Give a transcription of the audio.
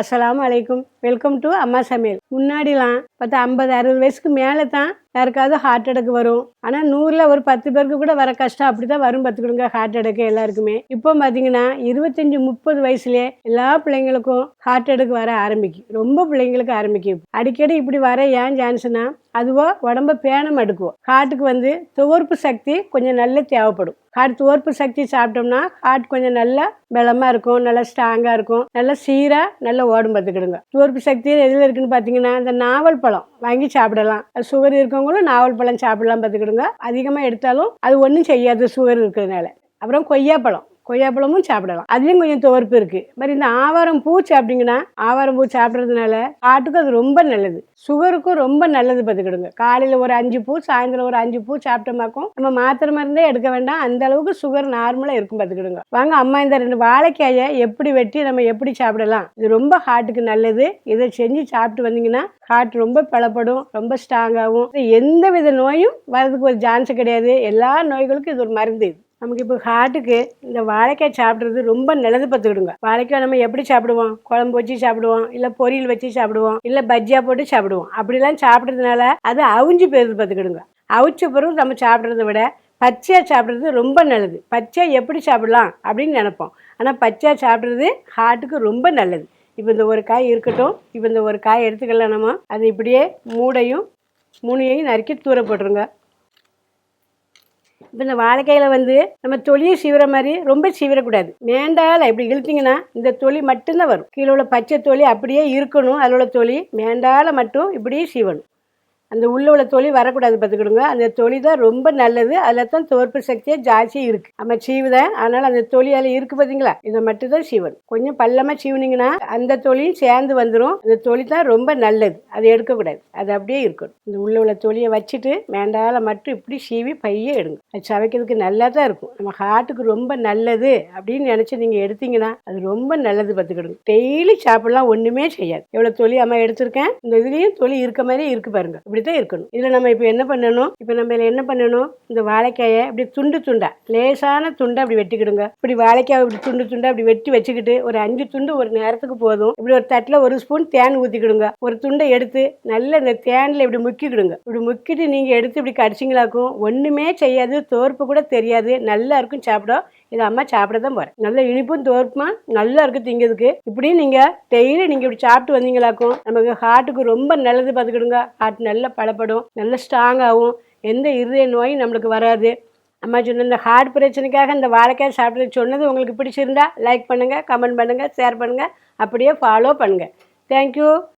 அஸ்ஸலாமு அலைக்கும். Welcome to அம்மா சமையல். முன்னாடிலாம் பார்த்தா ஐம்பது அறுபது வயசுக்கு மேலே தான் யாருக்காவது ஹார்ட் அட்டாக் வரும். ஆனால் நூறில் ஒரு பத்து பேருக்கு கூட வர கஷ்டம் அப்படி தான் வரும் பார்த்துக்கிடுங்க ஹார்ட் அட்டாக் எல்லாருக்குமே. இப்போ பார்த்தீங்கன்னா இருபத்தஞ்சி முப்பது வயசுலேயே எல்லா பிள்ளைங்களுக்கும் ஹார்ட் அட்டாக் வர ஆரம்பிக்கும். ரொம்ப பிள்ளைங்களுக்கு ஆரம்பிக்கும் அடிக்கடி இப்படி வர ஏன் சான்ஸ்னா அதுவோ உடம்ப பேணம் எடுக்குவோம் ஹார்ட்டுக்கு வந்து துவர்ப்பு சக்தி கொஞ்சம் நல்ல தேவைப்படும். ஹார்ட் துவர்ப்பு சக்தி சாப்பிட்டோம்னா ஹார்ட் கொஞ்சம் நல்லா பலமாக இருக்கும் நல்லா ஸ்ட்ராங்காக இருக்கும் நல்லா சீராக நல்லா ஓடும் பார்த்துக்கிடுங்க. துவர்ப்பு சக்தி எதில் இருக்குன்னு பார்த்தீங்கன்னா இந்த நாவல் பழம் வாங்கி சாப்பிடலாம். சுகர் இருக்கிறவங்களும் நாவல் பழம் சாப்பிடலாம் பார்த்துக்கிடுங்க. அதிகமாக எடுத்தாலும் அது ஒன்றும் செய்யாது சுகர் இருக்கிறதுனால. அப்புறம் கொய்யாப்பழம். கொய்யாப்பழமும் சாப்பிடலாம். அதுலேயும் கொஞ்சம் துவர்ப்பு இருக்குது மாதிரி இந்த ஆவாரம் பூ சாப்பிட்டீங்கன்னா ஆவாரம் பூ சாப்பிட்றதுனால ஹார்ட்டுக்கு அது ரொம்ப நல்லது. சுகருக்கும் ரொம்ப நல்லது பார்த்துக்கிடுங்க. காலையில் ஒரு அஞ்சு பூ சாயந்தரம் ஒரு அஞ்சு பூ சாப்பிட்டோமாக்கும் நம்ம மாத்திரை மருந்தே எடுக்க வேண்டாம். அந்த அளவுக்கு சுகர் நார்மலாக இருக்கும் பார்த்துக்கிடுங்க. வாங்க அம்மா இந்த ரெண்டு வாழைக்காயை எப்படி வெட்டி நம்ம எப்படி சாப்பிடலாம்? இது ரொம்ப ஹார்ட்டுக்கு நல்லது. இதை செஞ்சு சாப்பிட்டு வந்தீங்கன்னா ஹார்ட் ரொம்ப பலப்படும் ரொம்ப ஸ்ட்ராங்காகவும் எந்த வித நோயும் வரதுக்கு ஒரு சான்ஸ் கிடையாது. எல்லா நோய்களுக்கும் இது ஒரு மருந்து இது. நமக்கு இப்போ ஹார்ட்டுக்கு இந்த வாழைக்காய் சாப்பிட்றது ரொம்ப நல்லது பார்த்துக்கிடுங்க. வாழைக்காய் நம்ம எப்படி சாப்பிடுவோம்? குழம்பு வச்சு சாப்பிடுவோம் இல்லை பொரியல் வச்சு சாப்பிடுவோம் இல்லை பஜ்ஜியா போட்டு சாப்பிடுவோம். அப்படிலாம் சாப்பிட்றதுனால அது அவிஞ்சு போயிருது பார்த்துக்கிடுங்க. அவிச்ச பிறகு நம்ம சாப்பிட்றத விட பச்சையாக சாப்பிட்றது ரொம்ப நல்லது. பச்சையாக எப்படி சாப்பிடலாம் அப்படின்னு நினைப்போம். ஆனால் பச்சையாக சாப்பிட்றது ஹார்ட்டுக்கு ரொம்ப நல்லது. இப்போ இந்த ஒரு காய் இருக்கட்டும் இப்போ இந்த ஒரு காய் எடுத்துக்கலாம் நம்ம அது இப்படியே மூடையும் மூணையையும் நறுக்கி தூர போட்டுருங்க. இப்போ இந்த வாழைக்கையில் வந்து நம்ம தொலியை சீவிற மாதிரி ரொம்ப சீவிடக்கூடாது. மேண்டால் இப்படி இழுத்தீங்கன்னா இந்த தொலி மட்டும்தான் வரும். கீழே உள்ள பச்சை தொலி அப்படியே இருக்கணும். அதில் உள்ள தொலி மேண்டால மட்டும் இப்படியே சீவணும். அந்த உள்ள உள்ள தொழில் வரக்கூடாது பார்த்துக்கிடுங்க. அந்த தொலி தான் ரொம்ப நல்லது. அதில் தான் தோற்பு சக்தியே ஜாஸ்தியாக இருக்குது நம்ம சீவுதான் அதனால் அந்த தொலி அதில் இருக்குது பார்த்தீங்களா? இதை மட்டும் தான் சீவணும் கொஞ்சம் பள்ளமாக சீவுனீங்கன்னா அந்த தொழில் சேர்ந்து வந்துடும் அந்த தொழி தான் ரொம்ப நல்லது. அதை எடுக்கக்கூடாது. அது அப்படியே இருக்கணும். இந்த உள்ள உள்ள தொழிலை வச்சுட்டு மேண்டால மட்டும் இப்படி சீவி பையே எடுங்க. அது சவைக்கிறதுக்கு நல்லா தான் இருக்கும். நம்ம ஹார்ட்டுக்கு ரொம்ப நல்லது அப்படின்னு நினச்சி நீங்கள் எடுத்தீங்கன்னா அது ரொம்ப நல்லது பார்த்துக்கிடுங்க. டெய்லி சாப்பிடலாம். ஒன்றுமே செய்யாது. எவ்வளோ தொழில் அம்மா எடுத்திருக்கேன். இந்த இதுலேயும் தொழில் இருக்க மாதிரி இருக்கு பாருங்க. இப்படி தான் இருக்கணும். இதில் நம்ம இப்போ என்ன பண்ணணும்? இப்போ நம்ம இதில் என்ன பண்ணணும்? இந்த வாழைக்காயை இப்படி துண்டு துண்டா லேசான துண்டை அப்படி வெட்டிக்கிடுங்க. இப்படி வாழைக்காய் இப்படி துண்டு துண்டா அப்படி வெட்டி வச்சுக்கிட்டு ஒரு அஞ்சு துண்டு ஒரு நேரத்துக்கு போதும். இப்படி ஒரு தட்டில் ஒரு ஸ்பூன் தேன் ஊற்றிக்கிடுங்க ஒரு துண்டை எடுத்து நல்ல இந்த தேனில் இப்படி முக்கிக்கிடுங்க. இப்படி முக்கிட்டு நீங்கள் எடுத்து இப்படி கடிச்சிங்களாக்கும் ஒன்றுமே செய்யாது தோற்பு கூட தெரியாது. நல்லா இருக்கும் சாப்பிட. இது அம்மா சாப்பிட தான் போகிறேன் நல்ல இனிப்பும் தோற்புமா? நல்லா இருக்குது திங்கிறதுக்கு. இப்படி நீங்கள் டெய்லி நீங்கள் இப்படி சாப்பிட்டு வந்தீங்களாக்கும் நமக்கு ஹார்ட்டுக்கு ரொம்ப நல்லது பார்த்துக்கிடுங்க. ஹார்ட் நல்லா பலப்படும். நல்ல ஸ்ட்ராங்காகவும் எந்த இருதய நோயும் நம்மளுக்கு வராது. அம்மா சொன்ன இந்த ஹார்ட் பிரச்சனைக்காக இந்த வாழைக்காய் சாப்பிட்டு சொன்னது உங்களுக்கு பிடிச்சிருந்தா லைக் பண்ணுங்கள் கமெண்ட் பண்ணுங்கள் ஷேர் பண்ணுங்கள் அப்படியே ஃபாலோ பண்ணுங்கள் தேங்க்யூ